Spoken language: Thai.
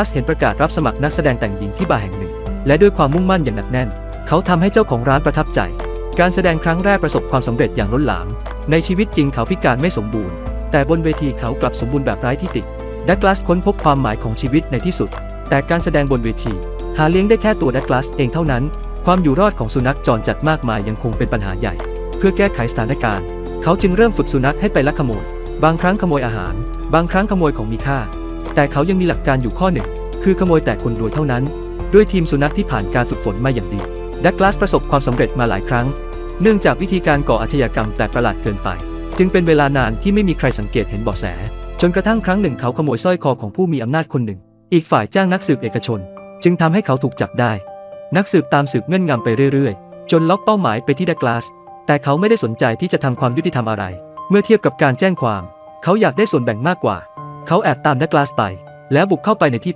ลัสเห็นประกาศรับสมัครนักแสดงแต่งหญิงที่บาร์แห่งหนึ่ง และด้วยความมุ่งมั่นอย่างหนักแน่น เขาทำให้เจ้าของร้านประทับใจ การแสดงครั้งแรกประสบความสำเร็จอย่างล้นหลาม ในชีวิตจริงเขาพิการไม่สมบูรณ์ แต่บนเวทีเขากลับสมบูรณ์แบบไร้ที่ติดักลาสค้นพบความหมายของชีวิตในที่สุด แต่การแสดงบนเวที หาเลี้ยงได้แค่ตัวดักลาสเองเท่านั้น ความอยู่รอดของสุนัขจรจัดมากมายยังคงเป็นปัญหาใหญ่ เพื่อแก้ไขสถานการณ์ เขาจึงเริ่มฝึกสุนัขให้ไปลักขโมย บางครั้งขโมยอาหาร บางครั้งขโมยของมีค่า แต่เขายังมีหลักการอยู่ข้อหนึ่ง คือขโมยแต่คนรวยเท่านั้น ด้วยทีมสุนัขที่ผ่านการฝึกฝนมาอย่างดีดักลาสประสบความสำเร็จมาหลายครั้ง เนื่องจากวิธีการก่ออาชญากรรมแปลกประหลาดเกินไป จึงเป็นเวลานานที่ไม่มีใครสังเกตเห็นเบาะแส จนกระทั่งครั้งหนึ่งเขาขโมยสร้อยคอของผู้มีอำนาจคนหนึ่ง อีกฝ่ายจ้างนักสืบเอกชน จึงทำให้เขาถูกจับได้ นักสืบตามสืบเงื่อนงำไปเรื่อยๆ จนล็อกเป้าหมายไปที่ดักลาส แต่เขาไม่ได้สนใจที่จะทำความยุติธรรมอะไร เมื่อเทียบกับการแจ้งความ เขาอยากได้ส่วนแบ่งมากกว่า เขาแอบตามดักลาสไป แล้วบุกเข้าไปในที่